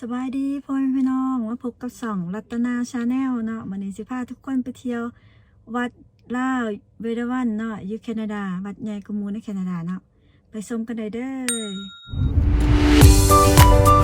สบายดีพ่อแม่พี่น้องมาพบกับสองรัตนาชาแนลเนาะวันนี้สิพาทุกคนไปเที่ยว วัดล่าเวเดวันเนาะยูแคนาดา วัดใหญ่กุมูในแคนาดาเนาะไปชมกันได้เด้อ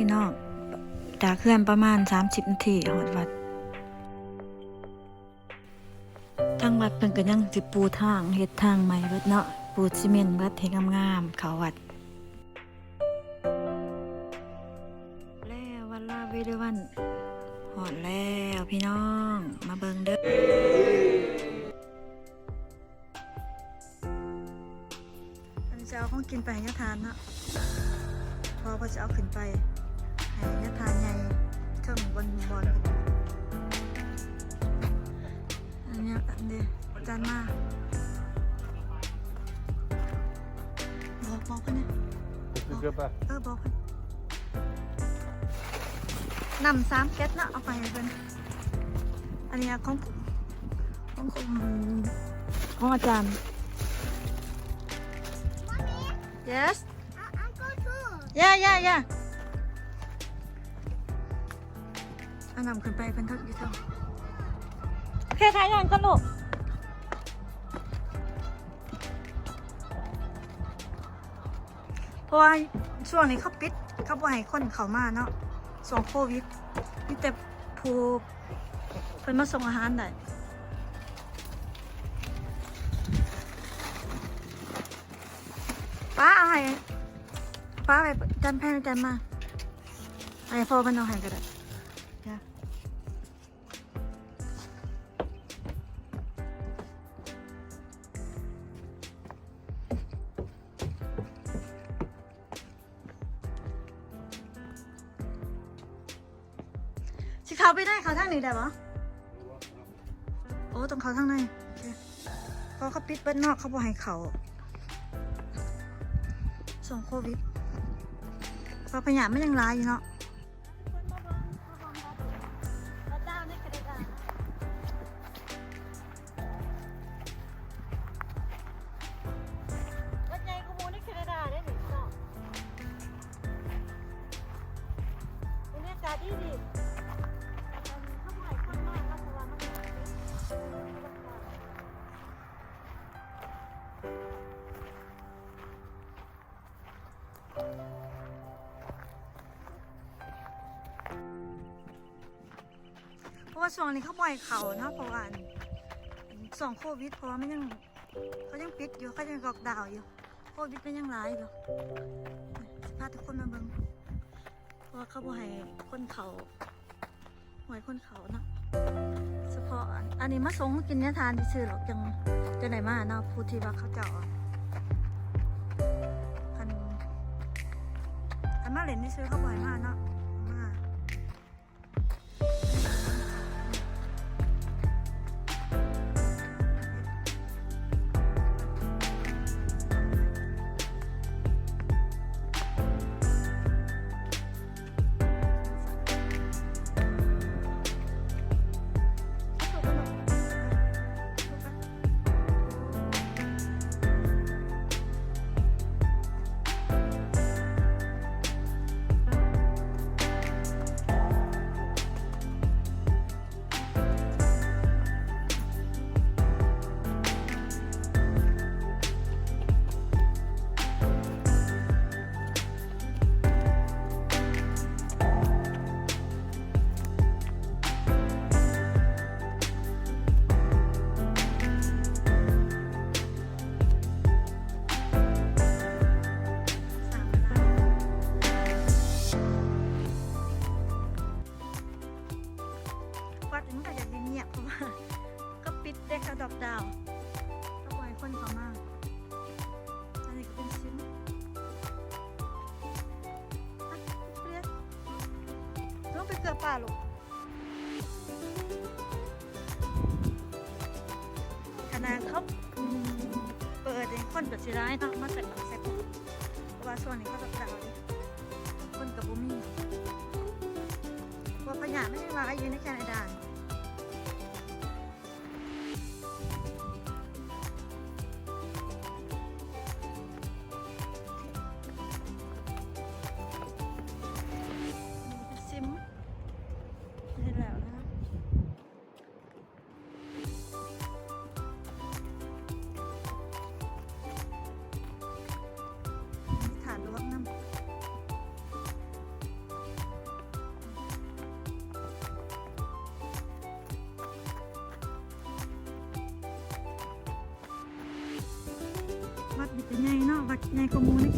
พี่น้องจากเคลื่อนประมาณ 30 นาทีหอดวัด ทางวัดเพิ่นก็ยังสิปูทางเฮ็ดทางใหม่เบิดเนาะปูซีเมนต์เบิดให้งามๆเขาวัด แล้ววันลาเวเดวันหอดแล้วพี่น้องมาเบิ่งเด้ออันนี้จะเอาของกินไปให้ทานเนาะพอก็จะเอาขึ้นไป ให้ยะทานใหญ่เทิงบนบอลขึ้นอันนี้อันเดียจานมาบอกบอกกันเนี่ย Qu'est-ce que pas เออบอกกันนำสามแก๊สนะเอาไปเพิ่นอันนี้ของของของอาจารย์ yes yeah yeah yeah นำขึ้นไปเป็นทักอยู่เท่าโอเคถ่ายยังกันลูกเพราะว่าช่วงนี้เขาปิดเขาบ่ให้คนเข้ามาเนาะส่วงโควิดมีแต่ผู้เพิ่นมาส่งอาหารได้ป้าเอาให้ป้าไปจันแพนจันมาไอ้พ่อมันเอาให้ก็ได้ เขาไปได้เขาทางนี้ได้ปะโอ้ต้องเขาทางในโอเคเพราะเขาปิดเบิ้นนอกเขาบอกให้เขาส่งโควิดเพราะพยาไม่ยังร้ายอยู่เนาะวัดใหญ่กูมูในแคนาด เพราะว่วงนี้เขาปล่อยเขาเนาะเพราะว่าส่องโควิดเพราะว่ามันยังเขายังปิดอยู่เขายังกอกดาวอยู่โควิดมันยังร้ายอยู่พาทุกคนมาเบิ่งเพราะเขาบ่ให้คนเขาหวยคนเขาเนาะเฉพาะอันอันนี้มาส่งกินเนี่ยทานที่ซื้อหรอกจังจะไหนมาเนาะผู้ที่ว่าเขาเจาะคันคันมาเล่นที่ซื้อเขาบ่อยมากเนาะ ปเกือบป่าลูกธนาดเขาเปิดให้คนกับสิร้ายเนาะมาใส่หนังใส่ปุ๊บเพราะว่าส่วนนี้เขาดอกดาดิคนกับบุมี่ว่าพญาไม่ได้ร้ายอยู่ในแคนาดา ในาะวัดใหญ่กว่าหมูนิ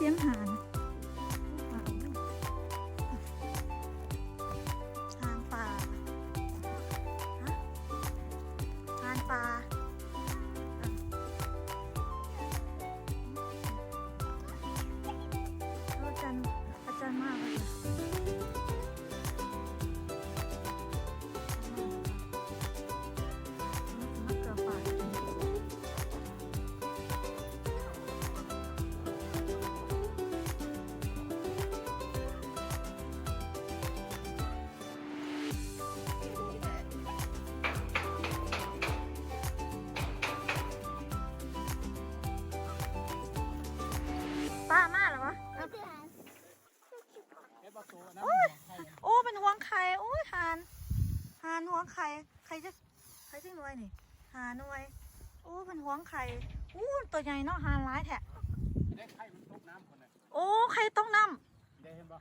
คือ หาหน่วยโอ้เป็นห่วงไข่อู้ตัวใหญ่เนาะหานร้ายแท้ได้ไข่มันตกน้ำคนน่ะโอ้ไข่ต้องน้ได้เห็นบ่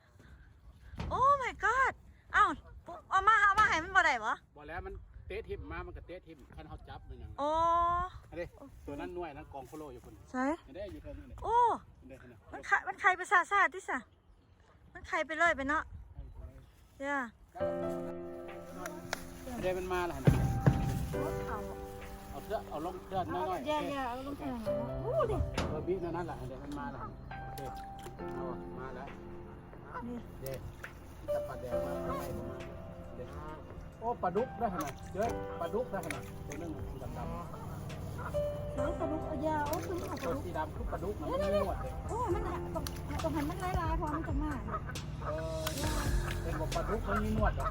ำโอ้ my god เอ้าปุ๊บเอามาเอามาให้มันบ่ได้บ่บ่แล้วมันเตะทิ่มมา มันก็เตะทิ่มคันเฮาจับมันหยังโอ้อันนี้ตัวนั้นหน่วยนั้นกองโคโลอยู่คนใช่อันนี้อยู่เท่านี้เลยโอ้อันนี้อันนี้มันไข่มันไข่ไปซาซาดิสะมันไข่ไปเลยไปเนาะเดี๋ยวอันนี้มันมาแล้วนะโอ้ เขาเอาเสื้อเอาลงเสื้อน้เอาอยๆแย่แย่เอาลงไปหน่อยนะโอ้ดิเออบีนั่นนั่นแหละอันนี้มันมาแล้วโอเคเอาอะมาแล้วนี่เด้จับปลาแดงมาข้างในมาเด้โอ้ปลาดุกได้ขนาดเจอปลาดุกได้ขนาดตัวนึงสีดำเสือปลาดุกเอายาโอ้คือเอาๆปตัลาวดุกสีดำคือปลาดุกมันไม่มีหนวดเลยโอ้มันอะตรงตรงหันมันลายลายๆพอมันจะมาเออเป็นบอกปลาดุกมันมีหนวดเหรอ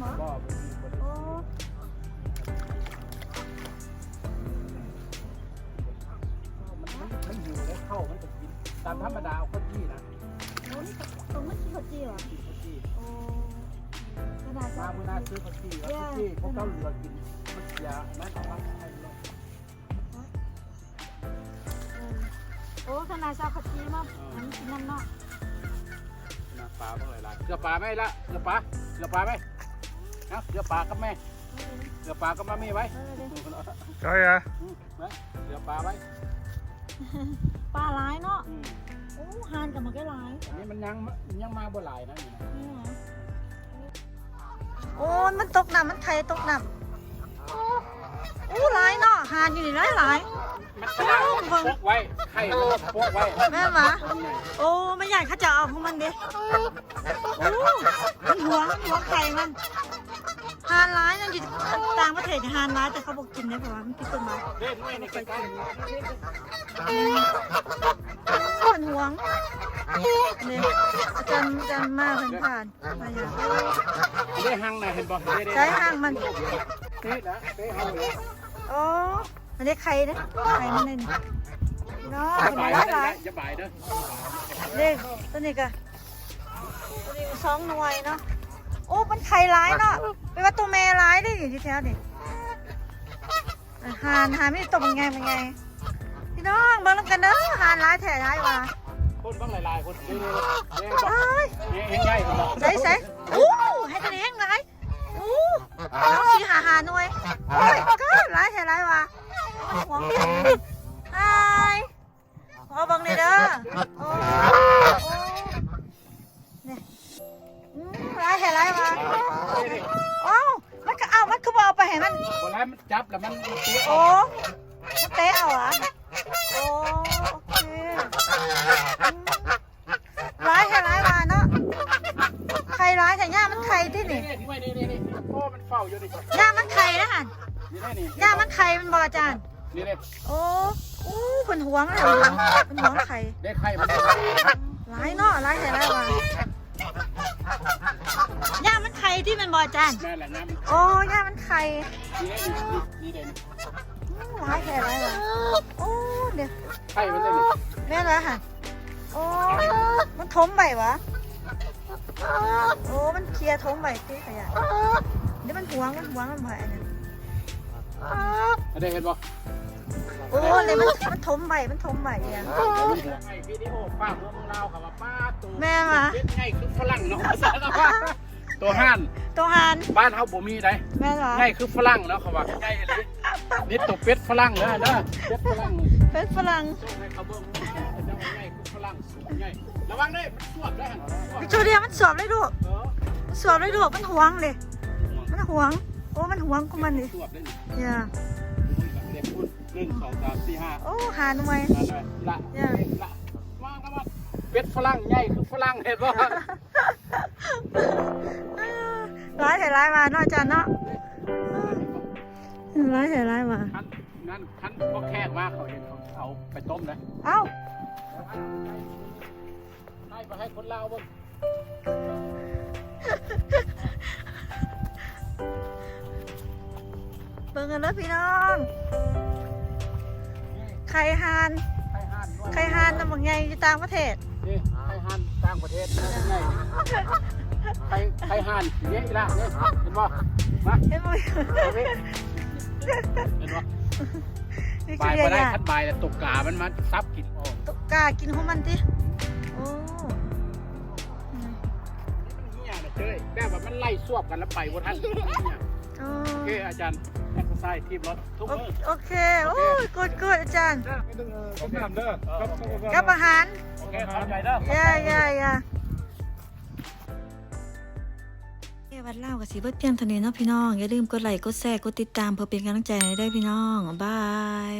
หารคนหมอก็เป็นปลาดุกโอ้มันมันอยู่แล้วเข้ามันจะกินตามธรรมดาเอาข้าวจี้นะโหนี่ตรงมันคือผัดจีเหรอกินข้าวจี้โอ้ขนาดมาเมื่อหนาซื้อข้าวจี้แล้วข้าวจี้พวกเขาเหลือกินมันเสียนั่นเอามาให้เลยโอ้ขนาดซาผัดจีมาอันนี้กินน้ำเนาะนะปลาเมื่อไหร่ล่ะเกลือปลาไหมล่ะเกลือปลาเกลือปลาไหม นะเกลือปลากับแม่เกลือปลากับมามีไว้เออเดี๋ยวใช่อะอืมนะเกลือปลาไว้ปลาร้ายเนาะอืมโอ้หานกับมันก็ร้ายอันนี้มันยังมันยังมาบ่หลายนะนี่นะนี่ไงโอ้ยมันตกน้ำมันไข่ตกน้ำโอ้โอ้ร้ายเนาะหานอยู่นี่ร้ายร้ายมันกระด้างมันโปกไว้ไข่มันโปกไว้แม่หมาโอ้ไม่ใหญ่เขาจะเอาของมันดิโอ้มันหัวมันหัวไข่มันฮ ที่ต่างประเทศฮานร้ายแต่เขาบอกกินได้เพราะว่ามันผิดกฎหมายเล่นไว้ในใกล้ๆคนห่วงเนี่ยจารย์อาจารย์มาเพิ่นผ่านมาอย่างได้หังไหนเห็นบ่ได้ได้ใช้ห้างมันเตะนะเตะเอาเลยโอ้มันได้ไข่นะไข่มันนี่เนาะอย่าเป็นบ่ายร้ายเด้ร้าอยอย่าบ่ายเด้อเด็กตัวนี้ก็ตัวนี้สองหน่วยเนาะ โอ้มันไข่ร้ายเนาะเป็นว่าตัวแม่ร้ายได้อยู่ที่แท้ดิหานหานไม่ตกเป็นไงเป็นไงพี่น้องเบิ่งกันเด้อหานร้ายแท้ร้ายว่ะคนบ้างหลายๆคนเด้อเด้อเอ้ยเด้อเห็นใหญ่เห็นบ่ใส่ใส่อู้ให้ตัวนี้แห้งร้ายอู้น้องสีหาหาหน่วยโอ้ยก็ร้ายแท้ร้ายว่ะหวงไอ้พอบังเลยเด้อโอ้ มร้ายแท้ร้ายว่ะเอ้ามันก็เอามันก็บเอาไปให้มันบ่แล้วมันจับแล้วมันเตะโอ้มันเตะเอาเหรอะโอ้โอเคอืมร้ายแท้ร้ายว่ะเนาะ ใครร้ายแต่ย่ามันใครที่นี่นี่ไว้นี่นี่นี่โอ้มันเฝ้าอยู่นี่ย่ามันไข่นะฮะนี่ได้นี่ย่ามันไข่มันบออาจารย์ นี่ได้โอ้อู้เพิ่นหวงเลยเหรอเพิ่นหวงไข่ได้ไข่มันร้ายเนาะร้ายแต่ร้ายว่ะ ย่ามันไข่ที่มันบออาจารย์นั่นแหละน้ำมันโอ้ย่ามันไข่นี่ได้นี่นี่ได้นี่อู้ร้ายแต่ร้ายว่ะโอ้เดี๋ยวไข่มันได้นี่แม่นละฮะโอ้มันถมใบวะโอ้มันเคลียร์ถมใบตีขยะเดี๋ยวมันหวงมันหวงมันบ่อยอันนั้นอันนี้เห็นบ่ โอ้เลยมันมันถมใบมันถมใบอย่างไอ้วิดีโอป้าเมืองลาวครับว่าป้าตัวแม่มาเป็นไงคือฝรั่งเนาะตัวห่านตัวหานบ้านเฮาบ่มีได้แม่นวะไงคือฝรั่งเนาะเขาว่าไงเลยนี่ตัวเป็ดฝรั่งเด้อเด้อเป็ดฝรั่งเป็นฝรั่งส่งให้เขาเบิ่งเจ้าไงคือฝรั่งสูงไงระวังเด้อมันสวบได้หั่นสวบตัวเดียวมันสวมเลยดูกเออมันสวมเลยดูกมันหวงเลยมันหวงโอ้มันหวงกูมันดิสวบได้นี่อย่าเด้ หนึ่งสองสามสี่ห้าโอ้หาหน่วยนั่นเลยละเนี่ยละว่างก็ว่าเป็ดฝรั่งใหญ่คือฝรั่งเห็นป่ะร้ายเห็นร้ายมาเนาะอาจารย์เนาะร้ายเห็นร้ายมาคันนั่นคันก็แขกมากเขาเห็นเขาเอาไปต้มนะเอ้าให้ไปให้คนลาวบ้างเบิ่งกันแล้วพี่น้อง ไข่หานไข่ห่านด้วยไข่หานน้ำมันไงอยู่ต่างประเทศ นี่ไข่ห่านต่างประเทศนะไงไข่ไข่ห่านอย่างนี้อีละเนี่ยเห็นป่ะมาเห็นไหมเอาดิเห็นป่ะนี่บาคืยอมาได้ยาคันบายแล้วตกกามันมาซับกินโอ้ตกกากินของมันติโอ้มันเหี้ยนะเจ้ยแบบว่ามันไล่สวบกันแล้วไปว่าท่านเนี่ยโอ้โอเคอาจารย์แอ็กซ์ ไซส์ทีมรถทุกโอมือโอเคโอ้ยกดกดอาจารย์ไม่ต้องเออต้มน้ำเด้อครับกับอาหารโอเคเข้าใจเด้ออย่าอย่าอย่าเอ้วัดเล่ากับสีเบิดเพียงเท่านี้เนาะพี่น้อง อย่าลืมกดไลค์กดแชร์กดติดตามเพื่อเป็นกำลังใจให้ได้พี่น้องบาย